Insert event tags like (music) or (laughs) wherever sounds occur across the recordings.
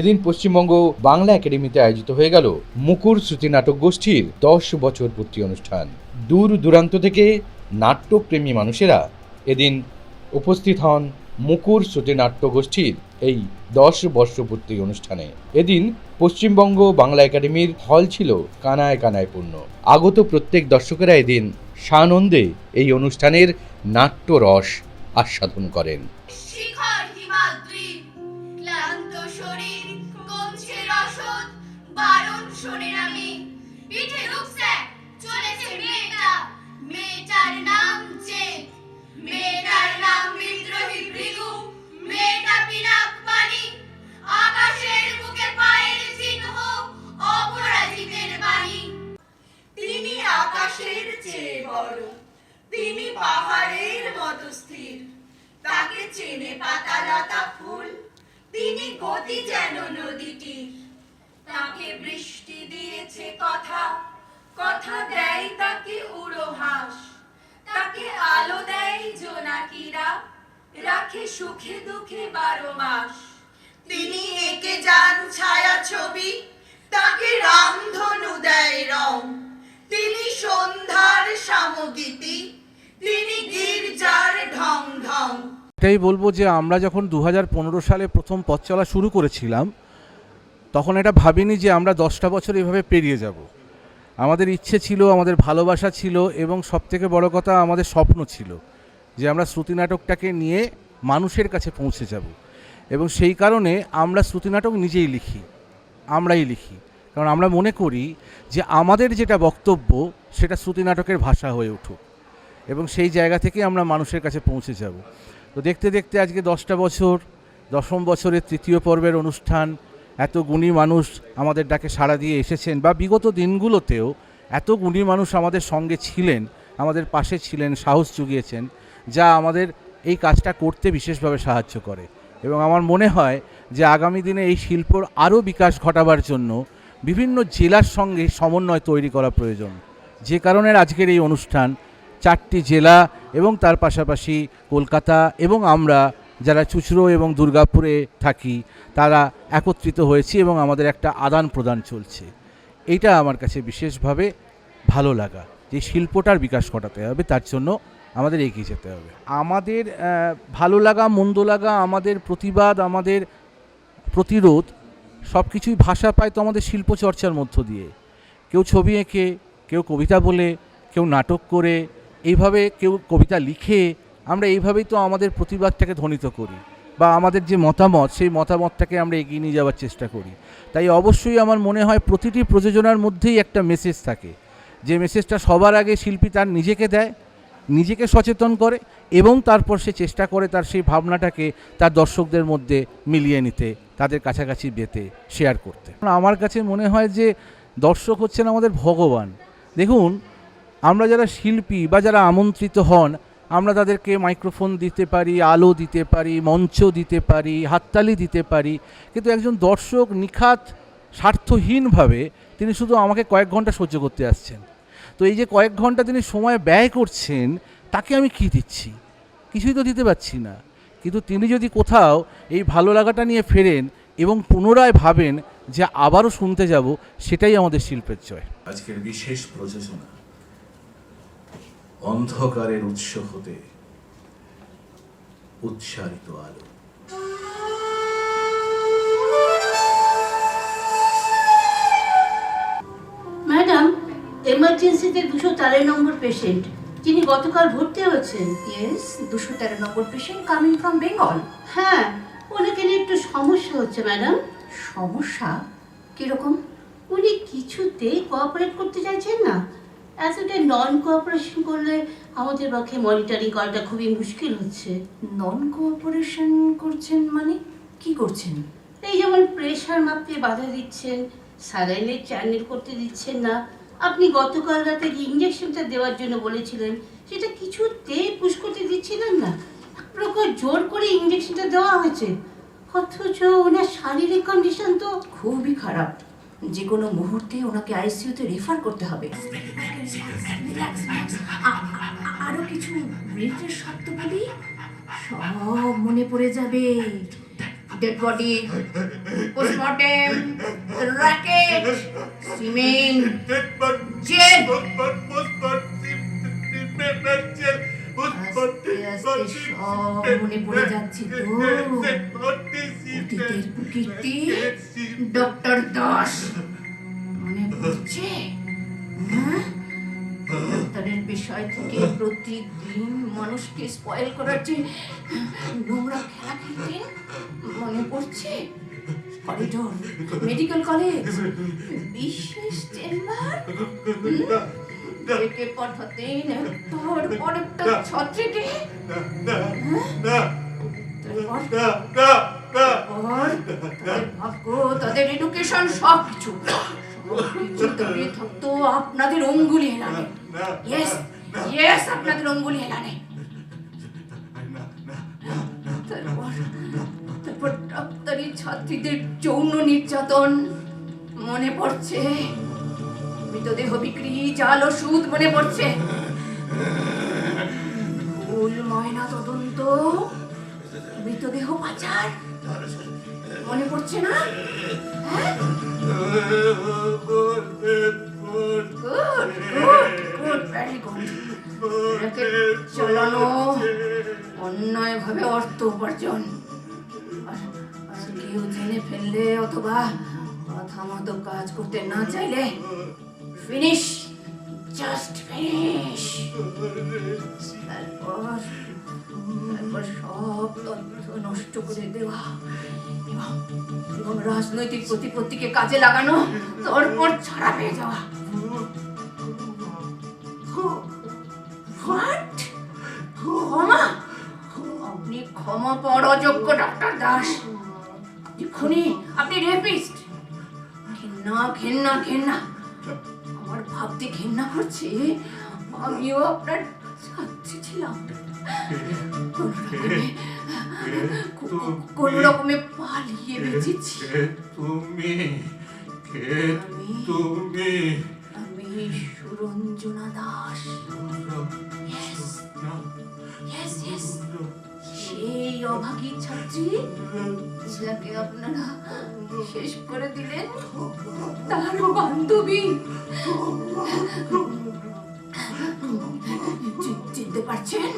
এদিন পশ্চিমবঙ্গ বাংলা একাডেমিতে আয়োজিত হয়ে গেল মুকুর শ্রুতি নাটক গোষ্ঠীর দশ বছর পূর্তি অনুষ্ঠান। দূর দূরান্ত থেকে নাট্যপ্রেমী মানুষেরা এদিন উপস্থিত হন মুকুর শ্রুতি নাট্য গোষ্ঠীর এই দশ বর্ষপূর্তি অনুষ্ঠানে। এদিন পশ্চিমবঙ্গ বাংলা একাডেমির হল ছিল কানায় কানায় পূর্ণ। আগত প্রত্যেক দর্শকেরা এদিন সানন্দে এই অনুষ্ঠানের নাট্যরস আস্বাদন করেন। শিখর হিমাদ্রি, ক্লান্ত শরীর বারণ শোনেন আমি। পিঠে রুকস্যাক চলেছে মেয়েটা। মেয়েটার নাম যে মেয়েটার নাম বিদ্রোহী ভৃগু। মেয়েটা পিনাক পানি আকাশের বুকে পায়ের চিহ্ন, অপরাজিতের বাণী। তিনি আকাশের চেয়ে বড়। তিনি পাহাড়ের মতো স্থির। তাকে চেনে পাতা লতা ফুল। তিনি গতি যেন নদীটি তাকে বৃষ্টি দিয়েছে কথা। কথা দেয় তাকে উড়ো হাঁস তাকে আলো দেয় জোনাকিরা। রাখে সুখে দুঃখে বারো মাস। তিনি এঁকে যান ছায়া ছবি। তাকে রামধনু দেয় রং। তিনি সন্ধ্যার সামগীতি। তিনি গির্জার ঢং ঢং। এটাই বলব যে আমরা যখন দু হাজার পনেরো সালে প্রথম পথ চলা শুরু করেছিলাম তখন এটা ভাবিনি যে আমরা দশটা বছর এভাবে পেরিয়ে যাব। আমাদের ইচ্ছে ছিল, আমাদের ভালোবাসা ছিল এবং সবথেকে বড় কথা আমাদের স্বপ্ন ছিল যে আমরা শ্রুতি নাটকটাকে নিয়ে মানুষের কাছে পৌঁছে যাব। এবং সেই কারণে আমরা শ্রুতি নাটক নিজেই লিখি, আমরাই লিখি। কারণ আমরা মনে করি যে আমাদের যেটা বক্তব্য, সেটা শ্রুতি নাটকের ভাষা হয়ে উঠুক এবং সেই জায়গা থেকে আমরা মানুষের কাছে পৌঁছে যাব। তো দেখতে দেখতে আজকে দশটা বছর, দশম বছরের তৃতীয় পর্বের অনুষ্ঠান এত গুণী মানুষ আমাদের ডাকে সাড়া দিয়ে এসেছেন বা বিগত দিনগুলোতেও এত গুণী মানুষ আমাদের সঙ্গে ছিলেন, আমাদের পাশে ছিলেন, সাহস জুগিয়েছেন, যা আমাদের এই কাজটা করতে বিশেষভাবে সাহায্য করে। এবং আমার মনে হয় যে আগামী দিনে এই শিল্পর আরও বিকাশ ঘটাবার জন্য বিভিন্ন জেলার সঙ্গে সমন্বয় তৈরি করা প্রয়োজন। যে কারণে আজকের এই অনুষ্ঠান, চারটি জেলা এবং তার পাশাপাশি কলকাতা এবং আমরা যারা চুচড়ো এবং দুর্গাপুরে থাকি, তারা একত্রিত হয়েছি এবং আমাদের একটা আদান প্রদান চলছে। এইটা আমার কাছে বিশেষভাবে ভালো লাগা যে শিল্পটার বিকাশ ঘটাতে হবে, তার জন্য আমাদের এগিয়ে যেতে হবে। আমাদের ভালো লাগা, মন্দ লাগা, আমাদের প্রতিবাদ, আমাদের প্রতিরোধ সব কিছুই ভাষা পায় তো আমাদের শিল্প চর্চার মধ্য দিয়ে। কেউ ছবি এঁকে, কেউ কবিতা বলে, কেউ নাটক করে, এইভাবে কেউ কবিতা লিখে আমরা এইভাবেই তো আমাদের প্রতিবাদটাকে ধ্বনিত করি বা আমাদের যে মতামত, সেই মতামতটাকে আমরা এগিয়ে নিয়ে যাওয়ার চেষ্টা করি। তাই অবশ্যই আমার মনে হয় প্রতিটি প্রযোজনার মধ্যেই একটা মেসেজ থাকে। যে মেসেজটা সবার আগে শিল্পী তার নিজেকে দেয়, নিজেকে সচেতন করে এবং তারপর সে চেষ্টা করে তার সেই ভাবনাটাকে তার দর্শকদের মধ্যে মিলিয়ে নিতে, তাদের কাছাকাছি বেতে শেয়ার করতে। আমার কাছে মনে হয় যে দর্শক হচ্ছেন আমাদের ভগবান। দেখুন, আমরা যারা শিল্পী বা যারা আমন্ত্রিত হন আমরা তাদেরকে মাইক্রোফোন দিতে পারি, আলো দিতে পারি, মঞ্চ দিতে পারি, হাততালি দিতে পারি। কিন্তু একজন দর্শক নিখাত, স্বার্থহীনভাবে তিনি শুধু আমাকে কয়েক ঘণ্টা সহ্য করতে আসছেন। তো এই যে কয়েক ঘণ্টা তিনি সময় ব্যয় করছেন, তাকে আমি কি দিচ্ছি? কিছুই তো দিতে পারছি না। কিন্তু তিনি যদি কোথাও এই ভালো লাগাটা নিয়ে ফেরেন এবং পুনরায় ভাবেন যে আবারও শুনতে যাব, সেটাই আমাদের শিল্পের জয়। আজকের বিশেষ প্রযোজনা। অন্ধকারের উৎস হতে উচ্চারিত আলো। ম্যাডাম এমার্জেন্সিতে দুশো তেরো নম্বর পেশেন্ট যিনি গতকাল ভর্তি হয়েছেন। ইয়েস দুশো তেরো number patient coming from Bengal হ্যাঁ ওনাকে নিয়ে একটু সমস্যা হচ্ছে ম্যাডাম। সমস্যা? কীরকম? উনি কিছুতেই কোঅপারেট করতে চাইছেন না। এতটা নন কোঅপারেশন করলে আমাদের পক্ষে মনিটরিং করাটা খুবই মুশকিল হচ্ছে। নন কোঅপারেশন করছেন মানে কি করছেন? এই যেমন প্রেশার মাপতে বাধা দিচ্ছেন স্যালাইনের চ্যানেল করতে দিচ্ছেন না। আপনি গতকাল রাতে যে ইঞ্জেকশনটা দেওয়ার জন্য বলেছিলেন সেটা কিছুতেই পুশ করতে দিচ্ছিলেন না। এক প্রকার জোর করে ইঞ্জেকশনটা দেওয়া হয়েছে। অথচ ওনার শারীরিক কন্ডিশন তো খুবই খারাপ। যে কোনো মুহূর্তে ওনাকে আইসিইউতে রেফার করতে হবে। আ- আ- আরও কিছু ব্রেথের শব্দ বলি সব মনে পড়ে যাবে। Dead body postmortem racket cement jail আস্তে আস্তে সব মনে পড়ে যাচ্ছে তো। অতীতের কুকীর্তি ডক্টর দাস। মনে পড়ছে? হ্যাঁ? ডাক্তারের বিষয় থেকে প্রতিদিন মানুষকে স্পয়েল করার যে নোংরা খেলা খেলতেন মনে পড়ছে? করিডোর মেডিকেল কলেজ বিশেষ চেম্বার? (laughs) তারপর তাদের এডুকেশন সব কিছু। সবকিছু থাকতো আপনাদের অঙ্গুলি হেলানে ইয়েস ইয়েস আপনাদের অঙ্গুলি হেলানে তারপর ডাক্তারি ছাত্রীদের যৌন নির্যাতন মনে পড়ছে। মৃতদেহ বিক্রি জাল ওষুধ মনে পড়ছে। ভুল ময়না তদন্ত। মৃতদেহ পাচার? মনে পড়ছে না? চালানো অন্যায়ভাবে অর্থ উপার্জন। কেউ জেনে ফেললে অথবা কথা মতো কাজ করতে না চাইলে ফিনিশ জাস্ট ফিনিশ তারপর তারপর সব তথ্য নষ্ট করে দেওয়া। এবং রাজনৈতিক প্রতিপত্তিকে কাজে লাগানো, তারপর ছাড়া পেয়ে যাওয়া। হোয়াট ক্ষমা? আপনি ক্ষমা পাওয়ার অযোগ্য ডাক্তার দাস। আপনি খুনি, আপনি রেপিস্ট ঘেন্না ঘেন্না ঘেন্না। ভাবতে ঘেন্না করছে? আমিও আপনার ছাত্রী ছিলাম। কোন রকমে পালিয়ে বেঁচেছি। তুমি? কে তুমি? আমি Suranjana Das. Yes, yes, yes. সেই অভাগী ছাত্রী যাকে আপনারা শেষ করে দিলেন, তার বান্ধবী। চিনতে পারছেন?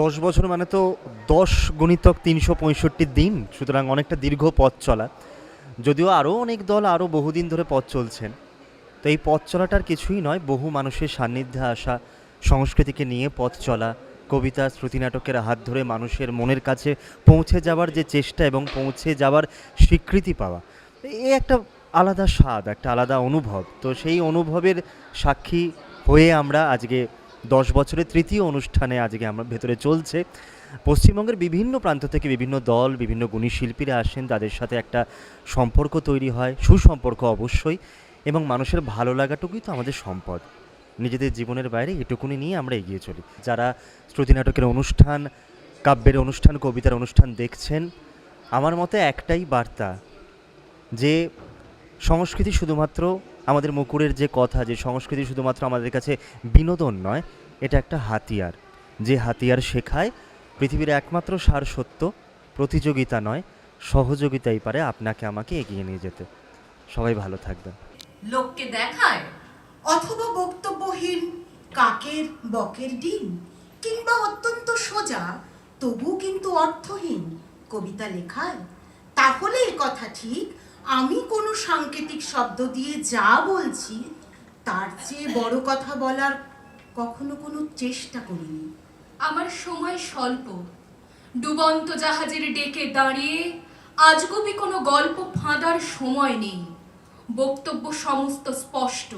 দশ বছর মানে তো দশ গণিতক তিনশো পঁয়ষট্টি দিন, সুতরাং অনেকটা দীর্ঘ পথ চলা। যদিও আরও অনেক দল আরও বহুদিন ধরে পথ চলছেন। তো এই পথ চলাটার কিছুই নয়, বহু মানুষের সান্নিধ্যে আসা, সংস্কৃতিকে নিয়ে পথ চলা, কবিতা, শ্রুতিনাটকের হাত ধরে মানুষের মনের কাছে পৌঁছে যাওয়ার যে চেষ্টা এবং পৌঁছে যাওয়ার স্বীকৃতি পাওয়া, এ একটা আলাদা স্বাদ, একটা আলাদা অনুভব। তো সেই অনুভবের সাক্ষী হয়ে আমরা আজকে দশ বছরের তৃতীয় অনুষ্ঠানে আজকে আমরা ভেতরে চলছে। পশ্চিমবঙ্গের বিভিন্ন প্রান্ত থেকে বিভিন্ন দল, বিভিন্ন গুণী শিল্পীরা আসেন। তাদের সাথে একটা সম্পর্ক তৈরি হয়, সুসম্পর্ক অবশ্যই এবং মানুষের ভালো লাগাটুকুই তো আমাদের সম্পদ। নিজেদের জীবনের বাইরে এটুকুনি নিয়ে আমরা এগিয়ে চলি। যারা শ্রুতি নাটকের অনুষ্ঠান, কাব্যের অনুষ্ঠান, কবিতার অনুষ্ঠান দেখছেন, আমার মতে একটাই বার্তা, যে সংস্কৃতি শুধুমাত্র আমাদের মুকুরের যে কথা, যে সংস্কৃতি শুধুমাত্র আমাদের কাছে বিনোদন নয়, এটা একটা হাতিয়ার। যে হাতিয়ার শেখায় পৃথিবীর একমাত্র সার সত্য, প্রতিযোগিতা নয়, সহযোগিতাই পারে আপনাকে আমাকে এগিয়ে নিয়ে যেতে। সবাই ভালো থাকবেন। লোককে দেখায় অথবা বক্তব্যহীন কাকের বকের ডিম কিংবা অত্যন্ত সোজা তবু কিন্তু অর্থহীন কবিতা লেখায়। তাহলে এ কথা ঠিক, আমি কোনো সাংকেতিক শব্দ দিয়ে যা বলছি, তার চেয়ে বড় কথা বলার কখনো কোনো চেষ্টা করিনি। আমার সময় স্বল্প। ডুবন্ত জাহাজের ডেকে দাঁড়িয়ে আজগুবি কোনো গল্প ফাঁদার সময় নেই। বক্তব্য সমস্ত স্পষ্ট।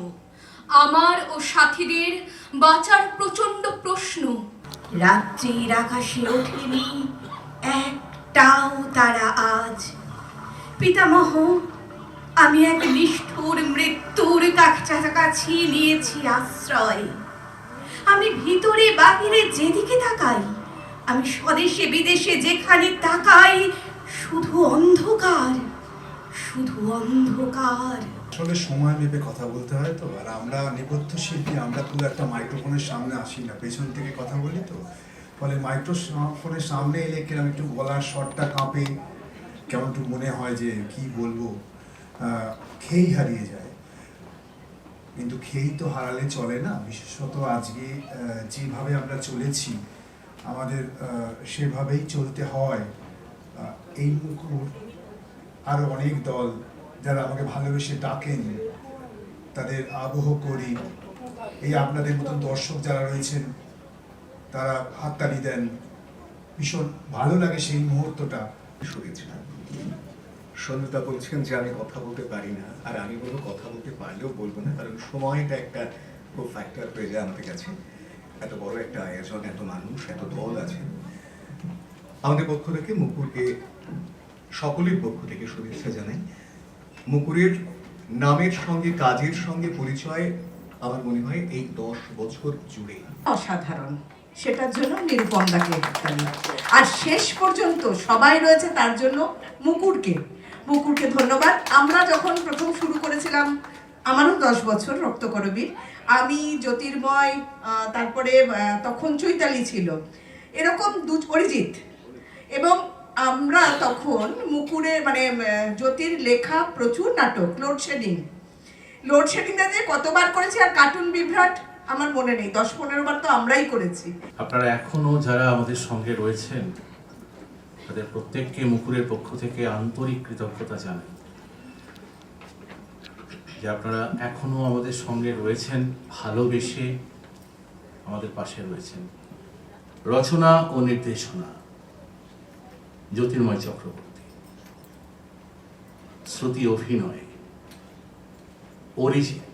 আমার ও সাথীদের বাঁচার প্রচণ্ড প্রশ্ন। রাত্রির আকাশে ওঠেনি একটাও তারা আজ। পিতামহ, আমি এক নিষ্ঠুর মৃত্যুর কাছাকাছি নিয়েছি আশ্রয়। আমি ভিতরে বাহিরে যেদিকে তাকাই, আমি স্বদেশে বিদেশে যেখানে তাকাই, শুধু অন্ধকার শুধু অন্ধকার। আসলে সময় মেপে কথা বলতে হয় তো, আর আমরা নেপথ্য শিল্পী, আমরা খুব একটা মাইক্রোফোনের সামনে আসি না। পেছন থেকে কথা বলি তো। ফলে মাইক্রোফোনের সামনে এলে কিরম একটু গলার শটটা কাঁপে, কেমন একটু মনে হয় যে কি বলব খেই হারিয়ে যায়। কিন্তু খেই তো হারালে চলে না। বিশেষত আজকে যেভাবে আমরা চলেছি, আমাদের সেভাবেই চলতে হয়। এই মুখর আরও অনেক দল যারা আমাকে ভালোবেসে ডাকেন, তাদের আবহ করি। এই আপনাদের মতন দর্শক যারা রয়েছেন, তারা হাততালি দেন। ভীষণ ভালো লাগে সেই মুহূর্তটা। শুনেছিলাম সন্ধ্যা বলছেন যে আমি কথা বলতে পারি না, আর আমি বলব কথা বলতে পারলেও বলব না, কারণ সময়টা একটা খুব ফ্যাক্টর হয়ে যায় আমাদের কাছে। এত বড় একটা আয়োজন, এত মানুষ, এত দল আছে। আমাদের পক্ষ থেকে মুকুরকে সকলের পক্ষ থেকে শুভেচ্ছা জানাই। মুকুরের নামের সঙ্গে, কাজের সঙ্গে পরিচয় আমার মনে হয় এই দশ বছর জুড়ে। অসাধারণ। সেটার জন্য নিরুপমদাকে আর শেষ পর্যন্ত সবাই রয়েছে তার জন্য মুকুরকে। মুকুরকে ধন্যবাদ। আমরা যখন প্রথম শুরু করেছিলাম, আমারও দশ বছর রক্তকরবীর আমি জ্যোতির্ময় তারপরে তখন চৈতালি ছিল। এরকম দু, অরিজিৎ। এবং আমরা তখন মুকুরের মানে জ্যোতির লেখা প্রচুর নাটক লোডশেডিং লোডশেডিংটা যে কতবার করেছি আর কার্টুন বিভ্রাট, আমার মনে নেই। দশ পনেরো বার তো আমরাই করেছি। আপনারা এখনও যারা আমাদের সঙ্গে রয়েছেন তাদের প্রত্যেককে মুকুরের পক্ষ থেকে আন্তরিক কৃতজ্ঞতা জানাই। যে আপনারা এখনও আমাদের সঙ্গে রয়েছেন, ভালোবেসে আমাদের পাশে রয়েছেন। রচনা ও নির্দেশনা, জ্যোতির্ময় চক্রবর্তী। শ্রুতি অভিনয়, অরিজিৎ,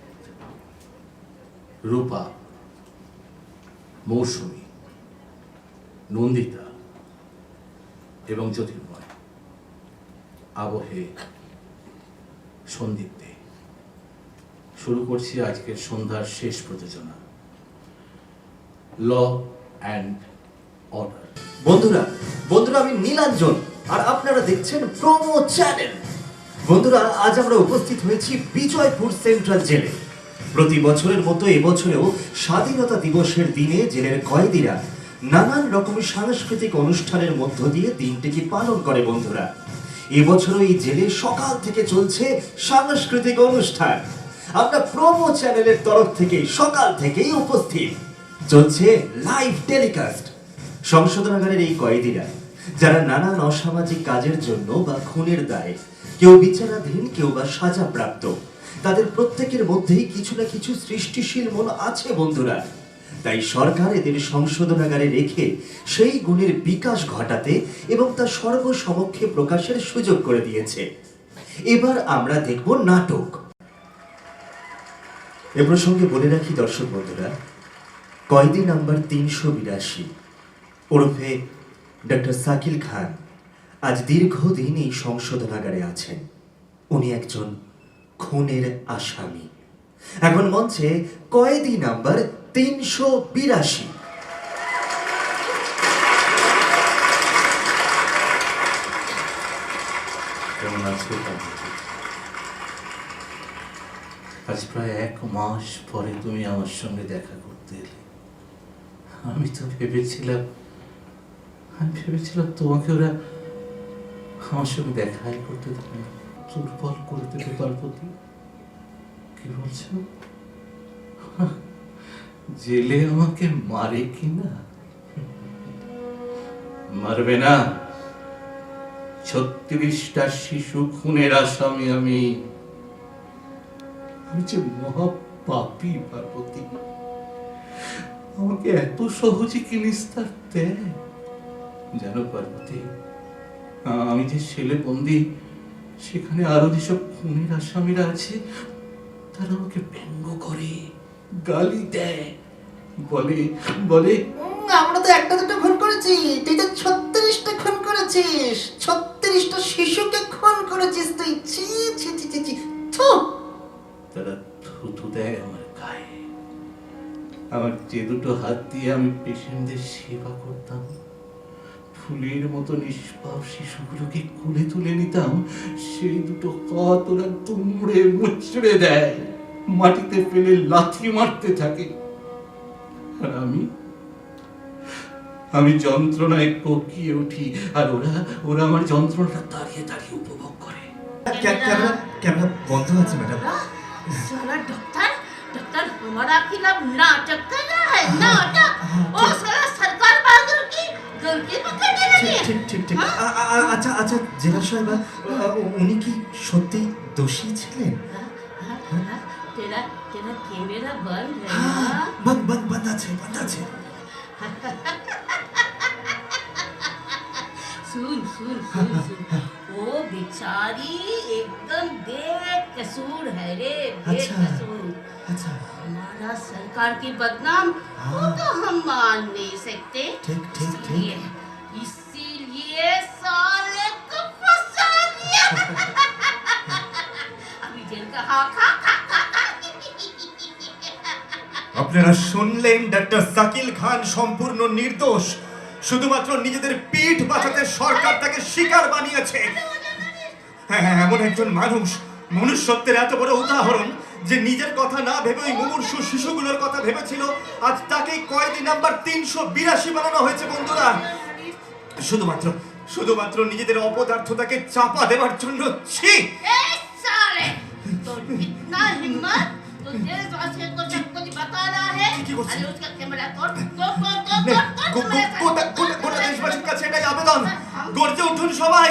রূপা, মৌসুমী, নন্দিতা এবং জ্যোতির্ময়। আবহে সন্দীপ দে শুরু করছি আজকের সন্ধ্যার শেষ প্রযোজনা। ল অ্যান্ড অর্ডার বন্ধুরা বন্ধুরা, আমি নীলাঞ্জন আর আপনারা দেখছেন প্রোমো চ্যানেল। বন্ধুরা, আজ আমরা উপস্থিত হয়েছি বিজয়পুর সেন্ট্রাল জেলে। প্রতি বছরের মতো এবছরেও স্বাধীনতা দিবসের দিনে জেলের কয়েদিরা নানান রকমের সাংস্কৃতিক অনুষ্ঠানের মধ্য দিয়ে দিনটিকে পালন করে বন্ধুরা? এবছরও এই জেলে সকাল থেকে চলছে সাংস্কৃতিক অনুষ্ঠান। আমরা প্রোমো চ্যানেলের তরফ থেকে সকাল থেকেই উপস্থিত। চলছে লাইভ টেলিকাস্ট। সংশোধনাগারের এই কয়েদিরা, যারা নানান অসামাজিক কাজের জন্য বা খুনের দায়ে কেউ বিচারাধীন, কেউ বা সাজাপ্রাপ্ত, তাদের প্রত্যেকের মধ্যেই কিছু না কিছু সৃষ্টিশীল মন আছে বন্ধুরা। তাই সরকার এদের সংশোধনাগারে রেখে সেই গুণের বিকাশ ঘটাতে এবং তা সর্বসমক্ষে প্রকাশের সুযোগ করে দিয়েছে। এবার আমরা দেখব নাটক। এ প্রসঙ্গে বলে রাখি, দর্শক বন্ধুরা, কয়েদি নাম্বার তিনশো বিরাশি, ওরফে ডক্টর সাকিল খান আজ দীর্ঘদিন এই সংশোধনাগারে আছেন। উনি একজন খুনের আসামি। এখন মঞ্চে কয়েদি নাম্বার তিনশো বিরাশি। কেমন আজ প্রায় এক মাস পরে তুমি আমার সঙ্গে দেখা করতে এলে। আমি তো ভেবেছিলাম, আমি ভেবেছিলাম তোমাকে ওরা আমার সঙ্গে দেখাই করতে দেবে। দুর্বল করে দেবে পার্বতী। কি বলছো? জেলে আমাকে মারে কি না? মারবে না। ছত্রিশটা শিশু খুনের আসামি আমি। আমি যে মহা পাপি পার্বতী। আমাকে এত সহজে কি নিস্তার দেয়? জানো পার্বতী, আমি যে ছেলে বন্দি, সেখানে আরও যেসব খুনের আসামিরা আছে, তারা আমাকে ব্যঙ্গ করে। গালি দেয় বলে বলে আমরা তো একটা দুটো খুন করেছি। তুই তো ছত্রিশটা খুন করেছিস। ছত্রিশটা শিশুকে খুন করেছিস তুই। ছি ছি ছি ছি ছি। থু। তারা থুতু দেয় আমার গায়ে। আমার যে দুটো হাত দিয়ে আমি পেশেন্টদের সেবা করতাম ফুলের মতো নিষ্পাপ শিশুগুলোকে কোলে তুলে নিতাম সেই দুটো হাত ওরা দুমড়ে মুচড়ে দেয়। মাটিতে ফেলে লাথি মারতে থাকে আর আমি আমি যন্ত্রণায় কোকিয়ে উঠি আর ওরা ওরা আমার যন্ত্রণাটা দাঁড়িয়ে দাঁড়িয়ে উপভোগ করে ক্যামেরা ক্যামেরা বন্ধ আছে ম্যাডাম साला डॉक्टर डॉक्टर हमारा खिलाफ नाटक कर रहा है नाटक ओ साला सरकार बागुर की गलती पकड़ने लगी है ঠিক ঠিক ঠিক আ- আ- আ- আচ্ছা আচ্ছা জেলা সাহেব আ, উনি কি সত্যি দোষী ছিলেন हाँ, हाँ, કેમેરા તેના કેમેરા બંધ રહ્યા બંધ બંધ બધા છે બધા છે સુન સુન સુન સુન वो बिचारी एकदम बेकसूर है रे अच्छा, बेकसूर। अच्छा। हमारा सरकार की बदनाम हाँ। वो तो हम मान नहीं सकते। ठीक ठीक ठीक। इसीलिए साले को फंसा दिया। (laughs) अभी जेल का हाथ আপনারা শুনলেন ডাক্তার সাকিল খান সম্পূর্ণ নির্দোষ। শুধুমাত্র নিজেদের পিঠ বাঁচাতে সরকার তাকে শিকার বানিয়েছে। হ্যাঁ হ্যাঁ, এমন একজন মানুষ মনুষ্যত্বের এত বড় উদাহরণ যে নিজের কথা না ভেবে ওই মুমূর্ষু শিশুগুলোর কথা ভেবেছিল আজ তাকেই কয়েদি নাম্বার তিনশো বিরাশি বানানো হয়েছে বন্ধুরা। শুধুমাত্র শুধুমাত্র নিজেদের অপদার্থতাকে চাপা দেওয়ার জন্য ছি! গর্জে উঠুন সবাই।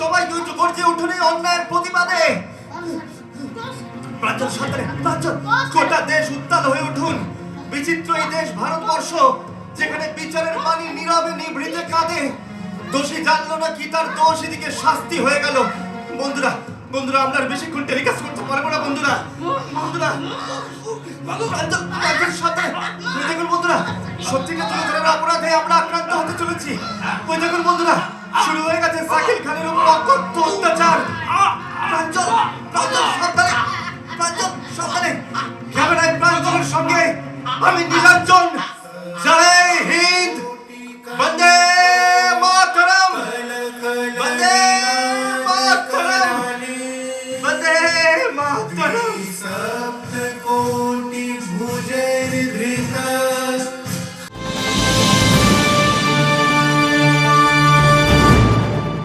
সবাই গর্জে উঠুন এই অন্যায়ের প্রতিবাদে। গোটা দেশ উত্তাল হয়ে উঠুন। বিচিত্র এই দেশ ভারতবর্ষ যেখানে বিচারের পানি নীরবে নিভৃতে কাঁদে। দোষী জানলো না কি তার দোষ এদিকে শাস্তি হয়ে গেল। বন্ধুরা বন্ধুরা আর বেশিক্ষণ টেলিকাস্ট করতে পারব না, বন্ধুরা। বন্ধুরা দেখুন বন্ধুরা সত্যিটা তুলে অপরাধে আমরা আক্রান্ত হতে চলেছি। ওই দেখুন বন্ধুরা, শুরু হয়ে গেছে সাকিল খানের উপর অকথ্য অত্যাচার। প্রাঞ্জল প্রাঞ্জল সরকারে প্রাঞ্জল সরকারে, ক্যামেরায় প্রাঞ্জলের সঙ্গে আমি নীলাঞ্জন